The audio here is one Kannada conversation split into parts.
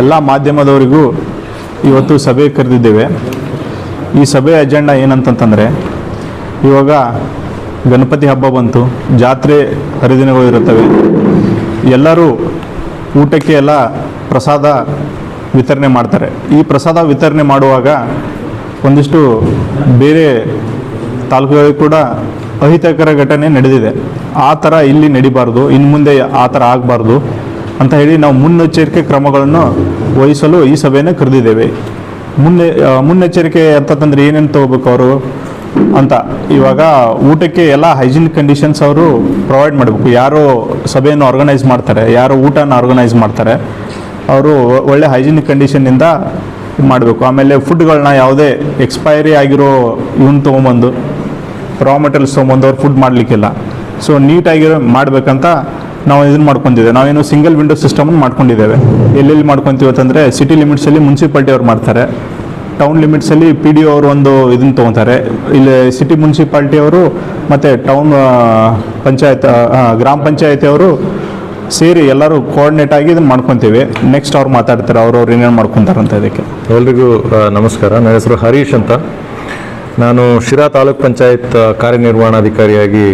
ಎಲ್ಲ ಮಾಧ್ಯಮದವರಿಗೂ ಇವತ್ತು ಸಭೆ ಕರೆದಿದ್ದೇವೆ. ಈ ಸಭೆ ಅಜೆಂಡಾ ಏನಂತಂತಂದರೆ, ಇವಾಗ ಗಣಪತಿ ಹಬ್ಬ ಬಂತು, ಜಾತ್ರೆ ಹರಿದಿನಗಳು ಇರುತ್ತವೆ. ಎಲ್ಲರೂ ಊಟಕ್ಕೆ ಎಲ್ಲ ಪ್ರಸಾದ ವಿತರಣೆ ಮಾಡ್ತಾರೆ. ಈ ಪ್ರಸಾದ ವಿತರಣೆ ಮಾಡುವಾಗ ಒಂದಿಷ್ಟು ಬೇರೆ ತಾಲೂಕುಗಳಿಗೆ ಕೂಡ ಅಹಿತಕರ ಘಟನೆ ನಡೆದಿದೆ. ಆ ಥರ ಇಲ್ಲಿ ನಡಿಬಾರ್ದು, ಇನ್ನು ಮುಂದೆ ಆ ಥರ ಆಗಬಾರ್ದು. ಅಂತ ಹೇಳಿ ನಾವು ಮುನ್ನೆಚ್ಚರಿಕೆ ಕ್ರಮಗಳನ್ನು ವಹಿಸಲು ಈ ಸಭೆಯನ್ನು ಕರೆದಿದ್ದೇವೆ. ಮುನ್ನೆ ಮುನ್ನೆಚ್ಚರಿಕೆ ಅಂತಂದ್ರೆ ಏನೇನು ತಗೋಬೇಕು ಅವರು ಅಂತ. ಇವಾಗ ಊಟಕ್ಕೆ ಎಲ್ಲ ಹೈಜಿನ್ ಕಂಡೀಷನ್ಸ್ ಅವರು ಪ್ರೊವೈಡ್ ಮಾಡಬೇಕು. ಯಾರು ಸಭೆಯನ್ನು ಆರ್ಗನೈಸ್ ಮಾಡ್ತಾರೆ, ಯಾರು ಊಟನ ಆರ್ಗನೈಸ್ ಮಾಡ್ತಾರೆ, ಅವರು ಒಳ್ಳೆ ಹೈಜಿನ್ ಕಂಡೀಷನ್ನಿಂದ ಮಾಡಬೇಕು. ಆಮೇಲೆ ಫುಡ್ಗಳನ್ನ ಯಾವುದೇ ಎಕ್ಸ್ಪೈರಿ ಆಗಿರೋ ಇವನ್ ತೊಗೊಂಬಂದು ರಾ ಮೆಟೀರಿಯಲ್ಸ್ ತೊಗೊಂಬಂದು ಅವ್ರು ಫುಡ್ ಮಾಡಲಿಕ್ಕಿಲ್ಲ. ಸೊ ನೀಟಾಗಿರೋ ಮಾಡಬೇಕಂತ ನಾವು ಇದನ್ನ ಮಾಡ್ಕೊಂಡಿದ್ದೇವೆ. ನಾವೇನು ಸಿಂಗಲ್ ವಿಂಡೋ ಸಿಸ್ಟಮನ್ನು ಮಾಡ್ಕೊಂಡಿದ್ದೇವೆ. ಎಲ್ಲೆಲ್ಲಿ ಮಾಡ್ಕೊಂತೀವಿ ಅಂತಂದರೆ ಸಿಟಿ ಲಿಮಿಟ್ಸಲ್ಲಿ ಮುನ್ಸಿಪಾಲ್ಟಿ ಅವ್ರು ಮಾಡ್ತಾರೆ. ಟೌನ್ ಲಿಮಿಟ್ಸಲ್ಲಿ ಪಿ ಡಿ ಅವರು ಒಂದು ಇದನ್ನ ತೊಗೊತಾರೆ. ಇಲ್ಲಿ ಸಿಟಿ ಮುನ್ಸಿಪಾಲ್ಟಿ ಅವರು ಮತ್ತು ಟೌನ್ ಪಂಚಾಯತ್ ಗ್ರಾಮ ಪಂಚಾಯತಿ ಅವರು ಸೇರಿ ಎಲ್ಲರೂ ಕೋಆರ್ಡಿನೇಟ್ ಆಗಿ ಇದನ್ನು ಮಾಡ್ಕೊತೀವಿ. ನೆಕ್ಸ್ಟ್ ಅವ್ರು ಮಾತಾಡ್ತಾರೆ, ಅವ್ರವ್ರು ಏನೇನು ಮಾಡ್ಕೊಂತಾರಂತ ಇದಕ್ಕೆ. ಎಲ್ರಿಗೂ ನಮಸ್ಕಾರ. ನನ್ನ ಹೆಸರು ಹರೀಶ್ ಅಂತ. ನಾನು ಶಿರಾ ತಾಲೂಕ್ ಪಂಚಾಯತ್ ಕಾರ್ಯನಿರ್ವಹಣಾಧಿಕಾರಿಯಾಗಿ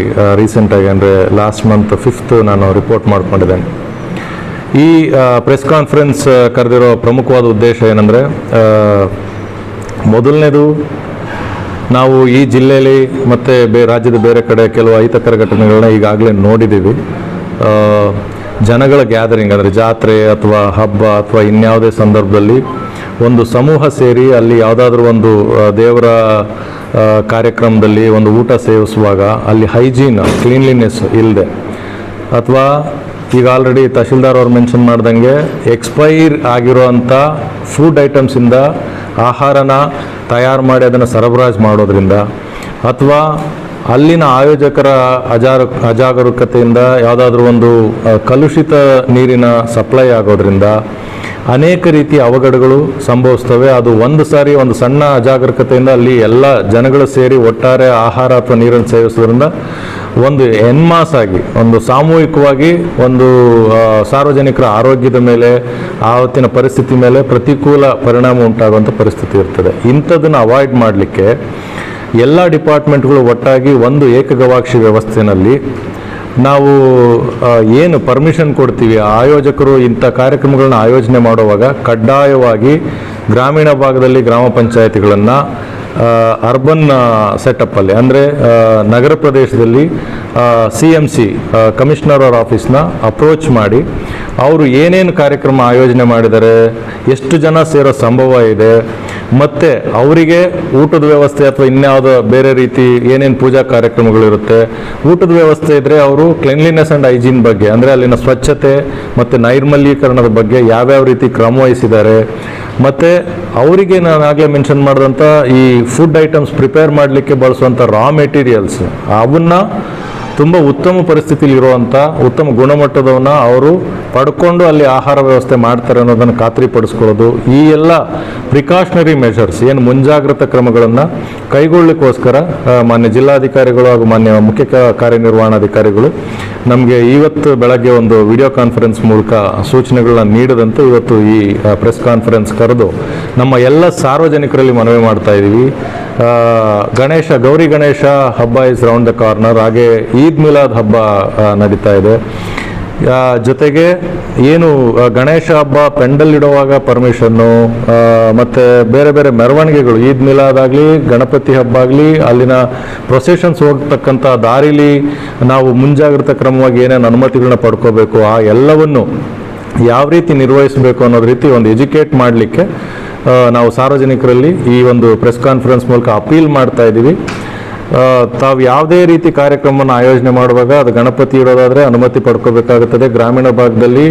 ರೀಸೆಂಟಾಗಿ ಅಂದರೆ ಲಾಸ್ಟ್ ಮಂತ್ ಫಿಫ್ತ್ ನಾನು ರಿಪೋರ್ಟ್ ಮಾಡ್ಕೊಂಡಿದ್ದೇನೆ. ಈ ಪ್ರೆಸ್ ಕಾನ್ಫರೆನ್ಸ್ ಕರೆದಿರೋ ಪ್ರಮುಖವಾದ ಉದ್ದೇಶ ಏನಂದರೆ ಮೊದಲನೇದು ನಾವು ಈ ಜಿಲ್ಲೆಯಲ್ಲಿ ಮತ್ತು ಬೇ, ರಾಜ್ಯದ ಬೇರೆ ಕಡೆ ಕೆಲವು ಅಹಿತಕರ ಘಟನೆಗಳನ್ನ ಈಗಾಗಲೇ ನೋಡಿದ್ದೀವಿ. ಜನಗಳ ಗ್ಯಾದರಿಂಗ್ ಅಂದರೆ ಜಾತ್ರೆ ಅಥವಾ ಹಬ್ಬ ಅಥವಾ ಇನ್ಯಾವುದೇ ಸಂದರ್ಭದಲ್ಲಿ ಒಂದು ಸಮೂಹ ಸೇರಿ ಅಲ್ಲಿ ಯಾವುದಾದ್ರೂ ಒಂದು ದೇವರ ಕಾರ್ಯಕ್ರಮದಲ್ಲಿ ಒಂದು ಊಟ ಸೇವಿಸುವಾಗ ಅಲ್ಲಿ ಹೈಜೀನ್, ಕ್ಲೀನ್ಲಿನೆಸ್ ಇಲ್ಲದೆ ಅಥವಾ ಈಗ ಆಲ್ರೆಡಿ ತಹಶೀಲ್ದಾರ್ ಅವ್ರು ಮೆನ್ಷನ್ ಮಾಡ್ದಂಗೆ ಎಕ್ಸ್ಪೈರ್ ಆಗಿರೋವಂಥ ಫುಡ್ ಐಟಮ್ಸಿಂದ ಆಹಾರನ ತಯಾರು ಮಾಡಿ ಅದನ್ನು ಸರಬರಾಜು ಮಾಡೋದ್ರಿಂದ ಅಥವಾ ಅಲ್ಲಿನ ಆಯೋಜಕರ ಅಜಾರ, ಅಜಾಗರೂಕತೆಯಿಂದ ಯಾವುದಾದ್ರೂ ಒಂದು ಕಲುಷಿತ ನೀರಿನ ಸಪ್ಲೈ ಆಗೋದ್ರಿಂದ ಅನೇಕ ರೀತಿಯ ಅವಘಡಗಳು ಸಂಭವಿಸ್ತವೆ. ಅದು ಒಂದು ಸಾರಿ ಒಂದು ಸಣ್ಣ ಅಜಾಗರೂಕತೆಯಿಂದ ಅಲ್ಲಿ ಎಲ್ಲ ಜನಗಳು ಸೇರಿ ಒಟ್ಟಾರೆ ಆಹಾರ ಅಥವಾ ನೀರನ್ನು ಸೇವಿಸೋದ್ರಿಂದ ಒಂದು ಎನ್ಮಾಸ್ ಆಗಿ ಒಂದು ಸಾಮೂಹಿಕವಾಗಿ ಒಂದು ಸಾರ್ವಜನಿಕರ ಆರೋಗ್ಯದ ಮೇಲೆ, ಆವತ್ತಿನ ಪರಿಸ್ಥಿತಿ ಮೇಲೆ ಪ್ರತಿಕೂಲ ಪರಿಣಾಮ ಉಂಟಾಗುವಂಥ ಪರಿಸ್ಥಿತಿ ಇರ್ತದೆ. ಇಂಥದನ್ನು ಅವಾಯ್ಡ್ ಮಾಡಲಿಕ್ಕೆ ಎಲ್ಲ ಡಿಪಾರ್ಟ್ಮೆಂಟ್ಗಳು ಒಟ್ಟಾಗಿ ಒಂದು ಏಕಗವಾಕ್ಷಿ ವ್ಯವಸ್ಥೆಯಲ್ಲಿ ನಾವು ಏನು ಪರ್ಮಿಷನ್ ಕೊಡ್ತೀವಿ ಆಯೋಜಕರು ಇಂಥ ಕಾರ್ಯಕ್ರಮಗಳನ್ನ ಆಯೋಜನೆ ಮಾಡುವಾಗ ಕಡ್ಡಾಯವಾಗಿ ಗ್ರಾಮೀಣ ಭಾಗದಲ್ಲಿ ಗ್ರಾಮ ಪಂಚಾಯತಿಗಳನ್ನು ಅರ್ಬನ್ ಸೆಟಪ್ಪಲ್ಲಿ ಅಂದರೆ ನಗರ ಪ್ರದೇಶದಲ್ಲಿ ಸಿ ಎಂ ಸಿ ಕಮಿಷನರ್ ಆಫೀಸ್ನ ಅಪ್ರೋಚ್ ಮಾಡಿ ಅವರು ಏನೇನು ಕಾರ್ಯಕ್ರಮ ಆಯೋಜನೆ ಮಾಡಿದ್ದಾರೆ, ಎಷ್ಟು ಜನ ಸೇರೋ ಸಂಭವ ಇದೆ, ಮತ್ತು ಅವರಿಗೆ ಊಟದ ವ್ಯವಸ್ಥೆ ಅಥವಾ ಇನ್ಯಾವುದೋ ಬೇರೆ ರೀತಿ ಏನೇನು ಪೂಜಾ ಕಾರ್ಯಕ್ರಮಗಳಿರುತ್ತೆ, ಊಟದ ವ್ಯವಸ್ಥೆ ಇದ್ದರೆ ಅವರು ಕ್ಲೆನ್ಲಿನೆಸ್ ಆ್ಯಂಡ್ ಹೈಜೀನ್ ಬಗ್ಗೆ, ಅಂದರೆ ಅಲ್ಲಿನ ಸ್ವಚ್ಛತೆ ಮತ್ತು ನೈರ್ಮಲ್ಯೀಕರಣದ ಬಗ್ಗೆ ಯಾವ್ಯಾವ ರೀತಿ ಕ್ರಮ ವಹಿಸಿದ್ದಾರೆ, ಮತ್ತು ಅವರಿಗೆ ನಾನು ಆಗಲೇ ಮೆನ್ಷನ್ ಮಾಡಿದಂಥ ಈ ಫುಡ್ ಐಟಮ್ಸ್ ಪ್ರಿಪೇರ್ ಮಾಡಲಿಕ್ಕೆ ಬಳಸುವಂಥ ರಾ ಮೆಟೀರಿಯಲ್ಸ್ ಅವನ್ನ ತುಂಬ ಉತ್ತಮ ಪರಿಸ್ಥಿತಿಲಿ ಇರುವಂಥ ಉತ್ತಮ ಗುಣಮಟ್ಟದವನ್ನು ಅವರು ಪಡ್ಕೊಂಡು ಅಲ್ಲಿ ಆಹಾರ ವ್ಯವಸ್ಥೆ ಮಾಡ್ತಾರೆ ಅನ್ನೋದನ್ನು ಖಾತ್ರಿಪಡಿಸ್ಕೊಳ್ಳೋದು. ಈ ಎಲ್ಲ ಪ್ರಿಕಾಷನರಿ ಮೆಷರ್ಸ್ ಏನು ಮುಂಜಾಗ್ರತಾ ಕ್ರಮಗಳನ್ನು ಕೈಗೊಳ್ಳಲಿಕ್ಕೋಸ್ಕರ ಮಾನ್ಯ ಜಿಲ್ಲಾಧಿಕಾರಿಗಳು ಹಾಗೂ ಮಾನ್ಯ ಮುಖ್ಯ ಕಾರ್ಯನಿರ್ವಹಣಾಧಿಕಾರಿಗಳು ನಮಗೆ ಇವತ್ತು ಬೆಳಗ್ಗೆ ಒಂದು ವಿಡಿಯೋ ಕಾನ್ಫರೆನ್ಸ್ ಮೂಲಕ ಸೂಚನೆಗಳನ್ನ ನೀಡದಂತೆ ಇವತ್ತು ಈ ಪ್ರೆಸ್ ಕಾನ್ಫರೆನ್ಸ್ ಕರೆದು ನಮ್ಮ ಎಲ್ಲ ಸಾರ್ವಜನಿಕರಲ್ಲಿ ಮನವಿ ಮಾಡ್ತಾ ಇದ್ದೀವಿ ಗಣೇಶ, ಗೌರಿ ಗಣೇಶ ಹಬ್ಬ ಇಸ್ ರೌಂಡ್ ದ ಕಾರ್ನರ್ ಹಾಗೆ ಈದ್ ಮಿಲಾದ್ ಹಬ್ಬ ನಡೀತಾ ಇದೆ. ಜೊತೆಗೆ ಏನು ಗಣೇಶ ಹಬ್ಬ ಪೆಂಡಲ್ ಇಡುವಾಗ ಪರ್ಮಿಷನ್ನು ಮತ್ತು ಬೇರೆ ಬೇರೆ ಮೆರವಣಿಗೆಗಳು, ಈದ್ ಮಿಲಾದ್ ಆಗಲಿ, ಗಣಪತಿ ಹಬ್ಬ ಆಗಲಿ, ಅಲ್ಲಿನ ಪ್ರೊಸೆಷನ್ಸ್ ಹೋಗ್ತಕ್ಕಂಥ ದಾರಿಲಿ ನಾವು ಮುಂಜಾಗ್ರತಾ ಕ್ರಮವಾಗಿ ಏನೇನು ಅನುಮತಿಗಳನ್ನ ಪಡ್ಕೋಬೇಕು, ಆ ಎಲ್ಲವನ್ನು ಯಾವ ರೀತಿ ನಿರ್ವಹಿಸಬೇಕು ಅನ್ನೋ ರೀತಿ ಒಂದು ಎಜುಕೇಟ್ ಮಾಡಲಿಕ್ಕೆ ನಾವು ಸಾರ್ವಜನಿಕರಲ್ಲಿ ಈ ಒಂದು ಪ್ರೆಸ್ ಕಾನ್ಫರೆನ್ಸ್ ಮೂಲಕ ಅಪೀಲ್ ಮಾಡ್ತಾ ಇದ್ದೀವಿ. ತಾವು ಯಾವುದೇ ರೀತಿ ಕಾರ್ಯಕ್ರಮವನ್ನು ಆಯೋಜನೆ ಮಾಡುವಾಗ ಅದು ಗಣಪತಿ ಇಡೋದಾದರೆ ಅನುಮತಿ ಪಡ್ಕೋಬೇಕಾಗುತ್ತದೆ. ಗ್ರಾಮೀಣ ಭಾಗದಲ್ಲಿ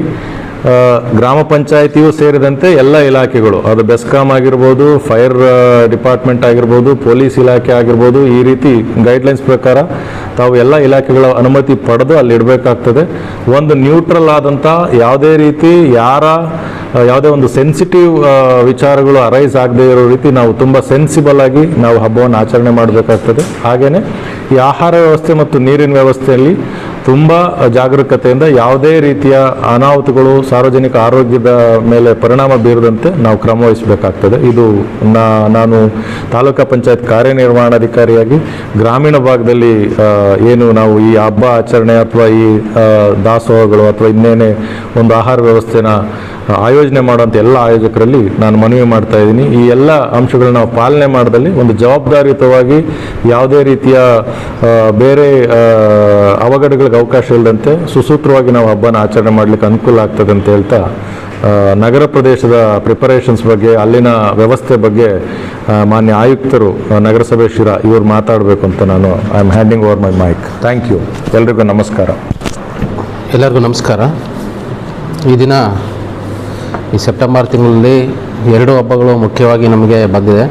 ಗ್ರಾಮ ಪಂಚಾಯಿತಿಯೂ ಸೇರಿದಂತೆ ಎಲ್ಲ ಇಲಾಖೆಗಳು, ಅದು ಬೆಸ್ಕಾಂ ಆಗಿರ್ಬೋದು, ಫೈರ್ ಡಿಪಾರ್ಟ್ಮೆಂಟ್ ಆಗಿರ್ಬೋದು, ಪೊಲೀಸ್ ಇಲಾಖೆ ಆಗಿರ್ಬೋದು, ಈ ರೀತಿ ಗೈಡ್ಲೈನ್ಸ್ ಪ್ರಕಾರ ತಾವು ಎಲ್ಲ ಇಲಾಖೆಗಳ ಅನುಮತಿ ಪಡೆದು ಅಲ್ಲಿ ಇಡಬೇಕಾಗ್ತದೆ. ಒಂದು ನ್ಯೂಟ್ರಲ್ ಆದಂಥ ಯಾವುದೇ ರೀತಿ ಯಾರ ಯಾವುದೇ ಒಂದು ಸೆನ್ಸಿಟಿವ್ ವಿಚಾರಗಳು ಅರೈಸ್ ಆಗದೇ ಇರೋ ರೀತಿ ನಾವು ತುಂಬ ಸೆನ್ಸಿಬಲ್ ಆಗಿ ನಾವು ಹಬ್ಬವನ್ನು ಆಚರಣೆ ಮಾಡಬೇಕಾಗ್ತದೆ. ಹಾಗೆಯೇ ಈ ಆಹಾರ ವ್ಯವಸ್ಥೆ ಮತ್ತು ನೀರಿನ ವ್ಯವಸ್ಥೆಯಲ್ಲಿ ತುಂಬ ಜಾಗರೂಕತೆಯಿಂದ ಯಾವುದೇ ರೀತಿಯ ಅನಾಹುತಗಳು, ಸಾರ್ವಜನಿಕ ಆರೋಗ್ಯದ ಮೇಲೆ ಪರಿಣಾಮ ಬೀರದಂತೆ ನಾವು ಕ್ರಮ ವಹಿಸಬೇಕಾಗ್ತದೆ. ಇದು ನಾನು ತಾಲೂಕಾ ಪಂಚಾಯತ್ ಕಾರ್ಯನಿರ್ವಹಣಾಧಿಕಾರಿಯಾಗಿ ಗ್ರಾಮೀಣ ಭಾಗದಲ್ಲಿ ಏನು ನಾವು ಈ ಹಬ್ಬ ಆಚರಣೆ ಅಥವಾ ಈ ದಾಸೋಹಗಳು ಅಥವಾ ಇನ್ನೇನೇ ಒಂದು ಆಹಾರ ವ್ಯವಸ್ಥೆನ ಆಯೋಜನೆ ಮಾಡುವಂಥ ಎಲ್ಲ ಆಯೋಜಕರಲ್ಲಿ ನಾನು ಮನವಿ ಮಾಡ್ತಾ ಇದ್ದೀನಿ. ಈ ಎಲ್ಲ ಅಂಶಗಳನ್ನ ನಾವು ಪಾಲನೆ ಮಾಡದಲ್ಲಿ ಒಂದು ಜವಾಬ್ದಾರಿಯುತವಾಗಿ ಯಾವುದೇ ರೀತಿಯ ಬೇರೆ ಅವಘಡಗಳಿಗೆ ಅವಕಾಶ ಇಲ್ಲದಂತೆ ಸುಸೂತ್ರವಾಗಿ ನಾವು ಹಬ್ಬನ ಆಚರಣೆ ಮಾಡಲಿಕ್ಕೆ ಅನುಕೂಲ ಆಗ್ತದೆ ಅಂತ ಹೇಳ್ತಾ ನಗರ ಪ್ರದೇಶದ ಪ್ರಿಪರೇಷನ್ಸ್ ಬಗ್ಗೆ, ಅಲ್ಲಿನ ವ್ಯವಸ್ಥೆ ಬಗ್ಗೆ ಮಾನ್ಯ ಆಯುಕ್ತರು ನಗರಸಭೆ ಶಿರಾ ಇವರು ಮಾತಾಡಬೇಕು ಅಂತ ನಾನು I am handing over my mike thank you ಎಲ್ರಿಗೂ ನಮಸ್ಕಾರ. ಎಲ್ಲರಿಗೂ ನಮಸ್ಕಾರ. ಈ ದಿನ, ಈ ಸೆಪ್ಟೆಂಬರ್ ತಿಂಗಳಲ್ಲಿ ಎರಡು ಹಬ್ಬಗಳು ಮುಖ್ಯವಾಗಿ ನಮಗೆ ಬಂದಿದೆ.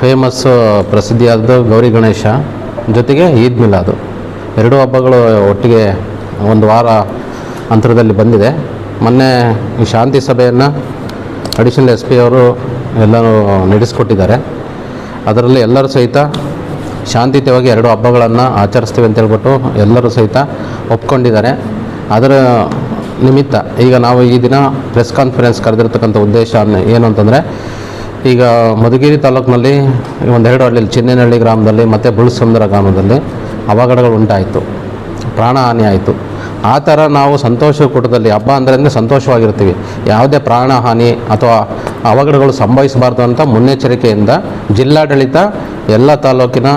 ಫೇಮಸ್ ಪ್ರಸಿದ್ಧಿಯಾದದ್ದು ಗೌರಿ ಗಣೇಶ, ಜೊತೆಗೆ ಈದ್ ಮಿಲಾದು. ಎರಡೂ ಹಬ್ಬಗಳು ಒಟ್ಟಿಗೆ ಒಂದು ವಾರ ಅಂತರದಲ್ಲಿ ಬಂದಿದೆ. ಮೊನ್ನೆ ಈ ಶಾಂತಿ ಸಭೆಯನ್ನು ಅಡಿಷನಲ್ ಎಸ್ ಪಿ ಅವರು ಎಲ್ಲರೂ ನಡೆಸಿಕೊಟ್ಟಿದ್ದಾರೆ. ಅದರಲ್ಲಿ ಎಲ್ಲರೂ ಸಹಿತ ಶಾಂತಿಯುತವಾಗಿ ಎರಡು ಹಬ್ಬಗಳನ್ನು ಆಚರಿಸ್ತೀವಿ ಅಂತ ಹೇಳ್ಬಿಟ್ಟು ಎಲ್ಲರೂ ಸಹಿತ ಒಪ್ಕೊಂಡಿದ್ದಾರೆ. ಅದರ ನಿಮಿತ್ತ ಈಗ ನಾವು ಈ ದಿನ ಪ್ರೆಸ್ ಕಾನ್ಫರೆನ್ಸ್ ಕರೆದಿರ್ತಕ್ಕಂಥ ಉದ್ದೇಶ ಏನು ಅಂತಂದರೆ, ಈಗ ಮಧುಗಿರಿ ತಾಲೂಕಿನಲ್ಲಿ ಒಂದೆರಡು ಹಳ್ಳಿಯಲ್ಲಿ ಚಿನ್ನೇನಹಳ್ಳಿ ಗ್ರಾಮದಲ್ಲಿ ಮತ್ತು ಬುಳ್ಸಂದ್ರ ಗ್ರಾಮದಲ್ಲಿ ಅವಘಡಗಳು ಉಂಟಾಯಿತು ಪ್ರಾಣಹಾನಿ ಆಯಿತು ಆ ಥರ ನಾವು ಸಂತೋಷ ಕೂಟದಲ್ಲಿ ಹಬ್ಬ ಅಂದರೆ ಸಂತೋಷವಾಗಿರ್ತೀವಿ. ಯಾವುದೇ ಪ್ರಾಣಹಾನಿ ಅಥವಾ ಅವಘಡಗಳು ಸಂಭವಿಸಬಾರ್ದು ಅಂತ ಮುನ್ನೆಚ್ಚರಿಕೆಯಿಂದ ಜಿಲ್ಲಾಡಳಿತ, ಎಲ್ಲ ತಾಲೂಕಿನ,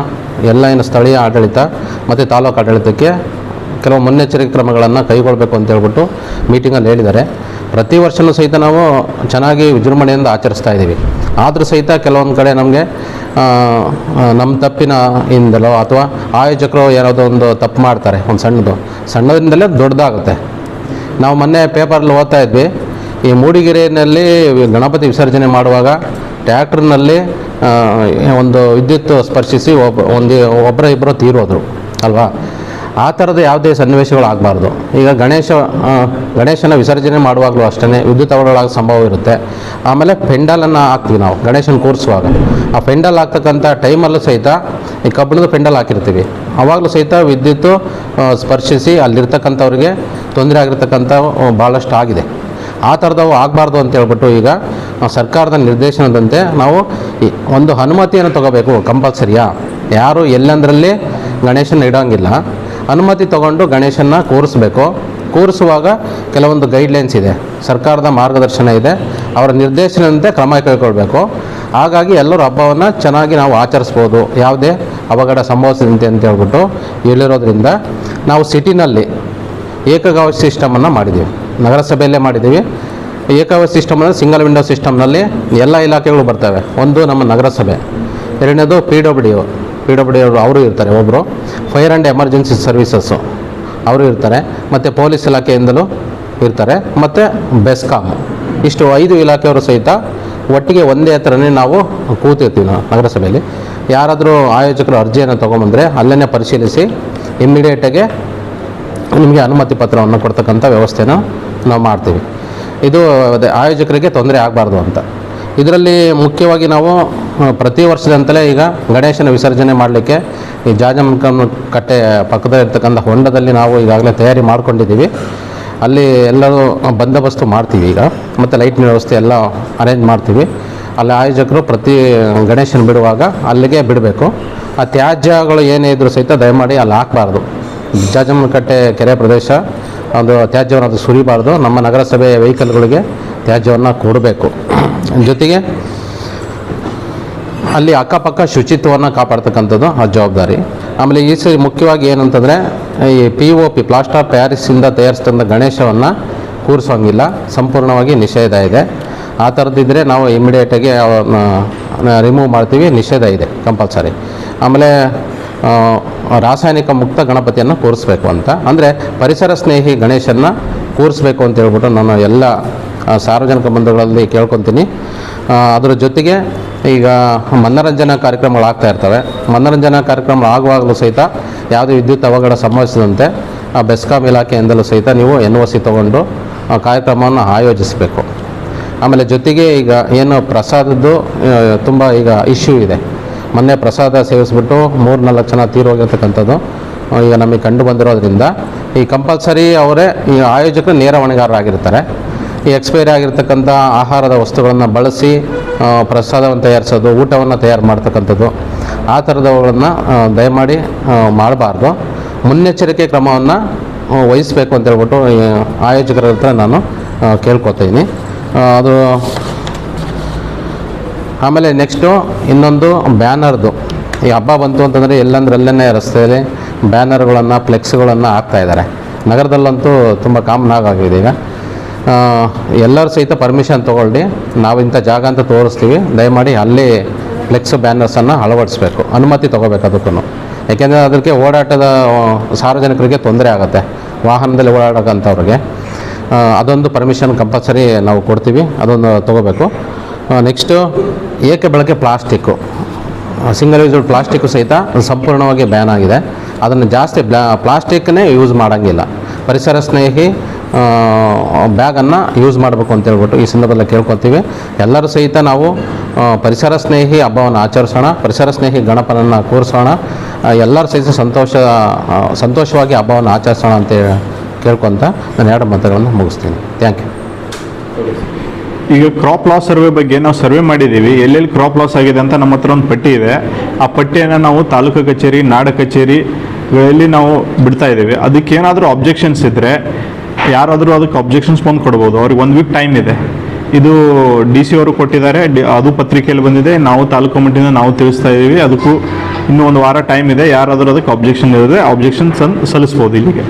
ಎಲ್ಲ ಏನು ಸ್ಥಳೀಯ ಆಡಳಿತ ಮತ್ತು ತಾಲೂಕು ಆಡಳಿತಕ್ಕೆ ಕೆಲವು ಮುನ್ನೆಚ್ಚರಿಕೆ ಕ್ರಮಗಳನ್ನು ಕೈಗೊಳ್ಳಬೇಕು ಅಂತ ಹೇಳ್ಬಿಟ್ಟು ಮೀಟಿಂಗಲ್ಲಿ ಹೇಳಿದ್ದಾರೆ. ಪ್ರತಿ ವರ್ಷವೂ ಸಹಿತ ನಾವು ಚೆನ್ನಾಗಿ ವಿಜೃಂಭಣೆಯಿಂದ ಆಚರಿಸ್ತಾ ಇದ್ದೀವಿ. ಆದರೂ ಸಹಿತ ಕೆಲವೊಂದು ಕಡೆ ನಮಗೆ ನಮ್ಮ ತಪ್ಪಿನ ಇಂದಲೋ ಅಥವಾ ಆಯೋಜಕರು ಯಾವುದೋ ಒಂದು ತಪ್ಪು ಮಾಡ್ತಾರೆ, ಒಂದು ಸಣ್ಣದು ಸಣ್ಣದಿಂದಲೇ ದೊಡ್ಡದಾಗುತ್ತೆ. ನಾವು ಮೊನ್ನೆ ಪೇಪರಲ್ಲಿ ಓದ್ತಾ ಇದ್ವಿ, ಈ ಮೂಡಿಗೆರೆಯಲ್ಲಿ ಗಣಪತಿ ವಿಸರ್ಜನೆ ಮಾಡುವಾಗ ಟ್ಯಾಕ್ಟ್ರ್ನಲ್ಲಿ ಒಂದು ವಿದ್ಯುತ್ ಸ್ಪರ್ಶಿಸಿ ಒಬ್ಬ, ಒಂದು ಒಬ್ಬರ ಇಬ್ಬರು ತೀರೋದ್ರು, ಅಲ್ವಾ? ಆ ಥರದ ಯಾವುದೇ ಸನ್ನಿವೇಶಗಳು ಆಗಬಾರ್ದು. ಈಗ ಗಣೇಶ ಗಣೇಶನ ವಿಸರ್ಜನೆ ಮಾಡುವಾಗಲೂ ಅಷ್ಟೇ ವಿದ್ಯುತ್ ಅವಳಾಗ ಸಂಭವ ಇರುತ್ತೆ. ಆಮೇಲೆ ಪೆಂಡಲನ್ನು ಹಾಕ್ತೀವಿ ನಾವು, ಗಣೇಶನ ಕೂರಿಸುವಾಗ. ಆ ಪೆಂಡಲ್ ಹಾಕ್ತಕ್ಕಂಥ ಟೈಮಲ್ಲೂ ಸಹಿತ ಈ ಕಬ್ಬಿಣದ ಪೆಂಡಲ್ ಹಾಕಿರ್ತೀವಿ. ಆವಾಗಲೂ ಸಹಿತ ವಿದ್ಯುತ್ತು ಸ್ಪರ್ಶಿಸಿ ಅಲ್ಲಿರ್ತಕ್ಕಂಥವ್ರಿಗೆ ತೊಂದರೆ ಆಗಿರ್ತಕ್ಕಂಥ ಭಾಳಷ್ಟು ಆಗಿದೆ. ಆ ಥರದವು ಆಗಬಾರ್ದು ಅಂತ ಹೇಳ್ಬಿಟ್ಟು ಈಗ ಸರ್ಕಾರದ ನಿರ್ದೇಶನದಂತೆ ನಾವು ಒಂದು ಅನುಮತಿಯನ್ನು ತಗೋಬೇಕು ಕಂಪಲ್ಸರಿಯಾ. ಯಾರು ಎಲ್ಲಂದ್ರಲ್ಲಿ ಗಣೇಶನ ಇಡೋಂಗಿಲ್ಲ ಅನುಮತಿ ತಗೊಂಡು ಗಣೇಶನ್ನ ಕೂರಿಸ್ಬೇಕು. ಕೂರಿಸುವಾಗ ಕೆಲವೊಂದು ಗೈಡ್ಲೈನ್ಸ್ ಇದೆ. ಸರ್ಕಾರದ ಮಾರ್ಗದರ್ಶನ ಇದೆ. ಅವರ ನಿರ್ದೇಶನದಂತೆ ಕ್ರಮ ಕೈಗೊಳ್ಬೇಕು. ಹಾಗಾಗಿ ಎಲ್ಲರೂ ಹಬ್ಬವನ್ನು ಚೆನ್ನಾಗಿ ನಾವು ಆಚರಿಸ್ಬೋದು. ಯಾವುದೇ ಅವಘಡ ಸಂಭವಿಸಿದಂತೆ ಅಂತ ಹೇಳ್ಬಿಟ್ಟು ಹೇಳಿರೋದ್ರಿಂದ ನಾವು ಸಿಟಿನಲ್ಲಿ ಏಕಗವ ಸಿಸ್ಟಮನ್ನು ಮಾಡಿದ್ದೀವಿ. ನಗರಸಭೆಯಲ್ಲೇ ಮಾಡಿದ್ದೀವಿ. ಏಕಗವ ಸಿಸ್ಟಮ್ ಅಂದರೆ ಸಿಂಗಲ್ ವಿಂಡೋ ಸಿಸ್ಟಮ್ನಲ್ಲಿ ಎಲ್ಲ ಇಲಾಖೆಗಳು ಬರ್ತವೆ. ಒಂದು ನಮ್ಮ ನಗರಸಭೆ. ಎರಡನೇದು ಪಿ ಡಬ್ಲ್ಯೂ ಪಿ ಡಬ್ಲ್ಯೂ ಅವರು ಇರ್ತಾರೆ ಒಬ್ಬರು ಫೈರ್ ಆ್ಯಂಡ್ ಎಮರ್ಜೆನ್ಸಿ ಸರ್ವಿಸಸ್ಸು ಅವರು ಇರ್ತಾರೆ. ಮತ್ತು ಪೊಲೀಸ್ ಇಲಾಖೆಯಿಂದಲೂ ಇರ್ತಾರೆ. ಮತ್ತು ಬೆಸ್ಕಾಮ್ ಇಷ್ಟು ಐದು ಇಲಾಖೆಯವರು ಸಹಿತ ಒಟ್ಟಿಗೆ ಒಂದೇ ಹತ್ರನೇ ನಾವು ಕೂತಿರ್ತೀವಿ ನಗರಸಭೆಯಲ್ಲಿ. ಯಾರಾದರೂ ಆಯೋಜಕರು ಅರ್ಜಿಯನ್ನು ತೊಗೊಂಬಂದರೆ ಅಲ್ಲೇ ಪರಿಶೀಲಿಸಿ ಇಮ್ಮಿಡಿಯೇಟಾಗಿ ನಿಮಗೆ ಅನುಮತಿ ಪತ್ರವನ್ನು ಕೊಡ್ತಕ್ಕಂಥ ವ್ಯವಸ್ಥೆನ ನಾವು ಮಾಡ್ತೀವಿ. ಇದು ಆಯೋಜಕರಿಗೆ ತೊಂದರೆ ಆಗಬಾರ್ದು ಅಂತ. ಇದರಲ್ಲಿ ಮುಖ್ಯವಾಗಿ ನಾವು ಪ್ರತಿ ವರ್ಷದಂತಲೇ ಈಗ ಗಣೇಶನ ವಿಸರ್ಜನೆ ಮಾಡಲಿಕ್ಕೆ ಈ ಜಾಜಮಕನ ಕಟ್ಟೆ, ಪಕ್ಕದಲ್ಲಿ ಇರ್ತಕ್ಕಂಥ ಹೊಂಡದಲ್ಲಿ ನಾವು ಈಗಾಗಲೇ ತಯಾರಿ ಮಾಡ್ಕೊಂಡಿದ್ದೀವಿ. ಅಲ್ಲಿ ಎಲ್ಲರೂ ಬಂದೋಬಸ್ತು ಮಾಡ್ತೀವಿ ಈಗ. ಮತ್ತು ಲೈಟಿನ ವ್ಯವಸ್ಥೆ ಎಲ್ಲ ಅರೇಂಜ್ ಮಾಡ್ತೀವಿ. ಅಲ್ಲಿ ಆಯೋಜಕರು ಪ್ರತಿ ಗಣೇಶನ ಬಿಡುವಾಗ ಅಲ್ಲಿಗೆ ಬಿಡಬೇಕು. ಆ ತ್ಯಾಜ್ಯಗಳು ಏನೇ ಇದ್ರೂ ಸಹಿತ ದಯಮಾಡಿ ಅಲ್ಲಿ ಹಾಕಬಾರ್ದು. ಜಾಜಮ್ಮನಕಟ್ಟೆ ಕೆರೆ ಪ್ರದೇಶ ಒಂದು ತ್ಯಾಜ್ಯವನ್ನು ಅದು ಸುರಿಬಾರ್ದು. ನಮ್ಮ ನಗರಸಭೆಯ ವೆಹಿಕಲ್ಗಳಿಗೆ ತ್ಯಾಜ್ಯವನ್ನು ಕೊಡಬೇಕು. ಜೊತೆಗೆ ಅಲ್ಲಿ ಅಕ್ಕಪಕ್ಕ ಶುಚಿತ್ವವನ್ನು ಕಾಪಾಡ್ತಕ್ಕಂಥದ್ದು ಆ ಜವಾಬ್ದಾರಿ. ಆಮೇಲೆ ಈ ಸರಿ ಮುಖ್ಯವಾಗಿ ಏನಂತಂದರೆ, ಈ ಪಿ ಒ ಪಿ ಪ್ಲಾಸ್ಟರ್ ಪ್ಯಾರಿಸಿಂದ ತಯಾರಿಸಿದಂಥ ಗಣೇಶವನ್ನು ಕೂರಿಸೋಂಗಿಲ್ಲ. ಸಂಪೂರ್ಣವಾಗಿ ನಿಷೇಧ ಇದೆ. ಆ ಥರದ್ದಿದ್ದರೆ ನಾವು ಇಮಿಡಿಯೇಟಾಗಿ ರಿಮೂವ್ ಮಾಡ್ತೀವಿ. ನಿಷೇಧ ಇದೆ ಕಂಪಲ್ಸರಿ ಆಮೇಲೆ ರಾಸಾಯನಿಕ ಮುಕ್ತ ಗಣಪತಿಯನ್ನು ಕೂರಿಸ್ಬೇಕು ಅಂತ. ಅಂದರೆ ಪರಿಸರ ಸ್ನೇಹಿ ಗಣೇಶನ ಕೂರಿಸ್ಬೇಕು ಅಂತ ಹೇಳ್ಬಿಟ್ಟು ನಾನು ಎಲ್ಲ ಸಾರ್ವಜನಿಕ ಬಂಧುಗಳಲ್ಲಿ ಕೇಳ್ಕೊತೀನಿ. ಅದರ ಜೊತೆಗೆ ಈಗ ಮನರಂಜನಾ ಕಾರ್ಯಕ್ರಮಗಳು ಆಗ್ತಾ ಇರ್ತವೆ. ಮನರಂಜನಾ ಕಾರ್ಯಕ್ರಮ ಆಗುವಾಗಲೂ ಸಹಿತ ಯಾವುದೇ ವಿದ್ಯುತ್ ಅವಘಡ ಸಂಭವಿಸಿದಂತೆ ಆ, ಬೆಸ್ಕಾಂ ಇಲಾಖೆಯಿಂದಲೂ ಸಹಿತ ನೀವು ಎನ್ ಒ ಸಿ ತೊಗೊಂಡು ಕಾರ್ಯಕ್ರಮವನ್ನು ಆಯೋಜಿಸಬೇಕು. ಆಮೇಲೆ ಜೊತೆಗೆ ಈಗ ಏನು ಪ್ರಸಾದದ್ದು ತುಂಬ ಈಗ ಇಶ್ಯೂ ಇದೆ. ಮೊನ್ನೆ ಪ್ರಸಾದ ಸೇವಿಸ್ಬಿಟ್ಟು ಮೂರು ನಾಲ್ಕು ಜನ ತೀರೋಗಿರ್ತಕ್ಕಂಥದ್ದು ಈಗ ನಮಗೆ ಕಂಡು ಬಂದಿರೋದ್ರಿಂದ ಈ ಕಂಪಲ್ಸರಿ ಅವರೇ ಈ ಆಯೋಜಕರು ನೇರ ಹೊಣೆಗಾರರಾಗಿರ್ತಾರೆ. ಈ ಎಕ್ಸ್ಪೈರಿ ಆಗಿರ್ತಕ್ಕಂಥ ಆಹಾರದ ವಸ್ತುಗಳನ್ನು ಬಳಸಿ ಪ್ರಸಾದವನ್ನು ತಯಾರಿಸೋದು, ಊಟವನ್ನು ತಯಾರು ಮಾಡ್ತಕ್ಕಂಥದ್ದು, ಆ ಥರದವುಗಳನ್ನು ದಯಮಾಡಿ ಮಾಡಬಾರ್ದು. ಮುನ್ನೆಚ್ಚರಿಕೆ ಕ್ರಮವನ್ನು ವಹಿಸಬೇಕು ಅಂತ ಹೇಳ್ಬಿಟ್ಟು ಆಯೋಜಕರ ಹತ್ರ ನಾನು ಕೇಳ್ಕೊತೀನಿ ಅದು, ಆಮೇಲೆ ನೆಕ್ಸ್ಟು ಇನ್ನೊಂದು ಬ್ಯಾನರ್ದು. ಈ ಹಬ್ಬ ಬಂತು ಅಂತಂದರೆ ಎಲ್ಲಂದ್ರಲ್ಲೇ ರಸ್ತೆಯಲ್ಲಿ ಬ್ಯಾನರ್ಗಳನ್ನು, ಫ್ಲೆಕ್ಸ್ಗಳನ್ನು ಹಾಕ್ತಾ ಇದ್ದಾರೆ. ನಗರದಲ್ಲಂತೂ ತುಂಬ ಕಾಮನ್ ಆಗಿದೆ ಈಗ. ಎಲ್ಲರೂ ಸಹಿತ ಪರ್ಮಿಷನ್ ತೊಗೊಳ್ಳಿ. ನಾವು ಇಂಥ ಜಾಗ ಅಂತ ತೋರಿಸ್ತೀವಿ. ದಯಮಾಡಿ ಅಲ್ಲಿ ಫ್ಲೆಕ್ಸ್ ಬ್ಯಾನರ್ಸನ್ನು ಅಳವಡಿಸ್ಬೇಕು. ಅನುಮತಿ ತೊಗೋಬೇಕು ಅದಕ್ಕೂ ಯಾಕೆಂದರೆ ಅದಕ್ಕೆ ಓಡಾಟದ ಸಾರ್ವಜನಿಕರಿಗೆ ತೊಂದರೆ ಆಗುತ್ತೆ. ವಾಹನದಲ್ಲಿ ಓಡಾಡೋಕ್ಕಂಥವ್ರಿಗೆ ಅದೊಂದು ಪರ್ಮಿಷನ್ ಕಂಪಲ್ಸರಿ ನಾವು ಕೊಡ್ತೀವಿ. ಅದೊಂದು ತೊಗೋಬೇಕು. ನೆಕ್ಸ್ಟು ಏಕೆ ಬಳಕೆ ಪ್ಲಾಸ್ಟಿಕ್ಕು ಸಿಂಗಲ್ ಯೂಸ್ ಪ್ಲಾಸ್ಟಿಕ್ಕು ಸಹಿತ ಸಂಪೂರ್ಣವಾಗಿ ಬ್ಯಾನ್ ಆಗಿದೆ. ಅದನ್ನು ಜಾಸ್ತಿ ಬ್ಲಾ ಪ್ಲಾಸ್ಟಿಕ್ನೇ ಯೂಸ್ ಮಾಡೋಂಗಿಲ್ಲ. ಪರಿಸರ ಸ್ನೇಹಿ ಬ್ಯಾಗನ್ನು ಯೂಸ್ ಮಾಡಬೇಕು ಅಂತ ಹೇಳ್ಬಿಟ್ಟು ಈ ಸಂದರ್ಭದಲ್ಲಿ ಕೇಳ್ಕೊತೀವಿ ಎಲ್ಲರೂ ಸಹಿತ ನಾವು ಪರಿಸರ ಸ್ನೇಹಿ ಹಬ್ಬವನ್ನು ಆಚರಿಸೋಣ, ಪರಿಸರ ಸ್ನೇಹಿ ಗಣಪನನ್ನು ಕೂರಿಸೋಣ ಎಲ್ಲರೂ ಸಹಿತ ಸಂತೋಷ ಸಂತೋಷವಾಗಿ ಹಬ್ಬವನ್ನು ಆಚರಿಸೋಣ ಅಂತ ಕೇಳ್ಕೊತ ನಾನು ಎರಡು ಮಾತುಗಳನ್ನು ಮುಗಿಸ್ತೀನಿ. ಥ್ಯಾಂಕ್ ಯು ಈಗ ಕ್ರಾಪ್ ಲಾಸ್ ಸರ್ವೆ ಬಗ್ಗೆ ನಾವು ಸರ್ವೆ ಮಾಡಿದ್ದೀವಿ. ಎಲ್ಲೆಲ್ಲಿ ಕ್ರಾಪ್ ಲಾಸ್ ಆಗಿದೆ ಅಂತ ನಮ್ಮ ಹತ್ರ ಒಂದು ಪಟ್ಟಿ ಇದೆ. ಆ ಪಟ್ಟಿಯನ್ನು ನಾವು ತಾಲೂಕು ಕಚೇರಿ, ನಾಡ ಕಚೇರಿಗಳಲ್ಲಿ ನಾವು ಬಿಡ್ತಾ ಇದ್ದೀವಿ. ಅದಕ್ಕೇನಾದರೂ ಅಬ್ಜೆಕ್ಷನ್ಸ್ ಇದ್ದರೆ ಯಾರಾದರೂ ಅದಕ್ಕೆ ಅಬ್ಜೆಕ್ಷನ್ಸ್ ಬಂದು ಕೊಡ್ಬೋದು. ಅವ್ರಿಗೆ ಒಂದು ವೀಕ್ ಟೈಮ್ ಇದೆ. ಇದು ಡಿ ಸಿ ಅವರು ಕೊಟ್ಟಿದ್ದಾರೆ. ಡಿ ಅದು ಪತ್ರಿಕೆಯಲ್ಲಿ ಬಂದಿದೆ. ನಾವು ತಾಲೂಕು ಕಮಿಟಿಯಿಂದ ನಾವು ತಿಳಿಸ್ತಾ ಇದ್ದೀವಿ ಅದಕ್ಕೂ ಇನ್ನೂ ಒಂದು ವಾರ ಟೈಮ್ ಇದೆ. ಯಾರಾದರೂ ಅದಕ್ಕೆ ಅಬ್ಜೆಕ್ಷನ್ ಇದ್ದರೆ ಅಬ್ಜೆಕ್ಷನ್ಸ್ ಸಲ್ಲಿಸ್ಬೋದು ಇಲ್ಲಿಗೆ.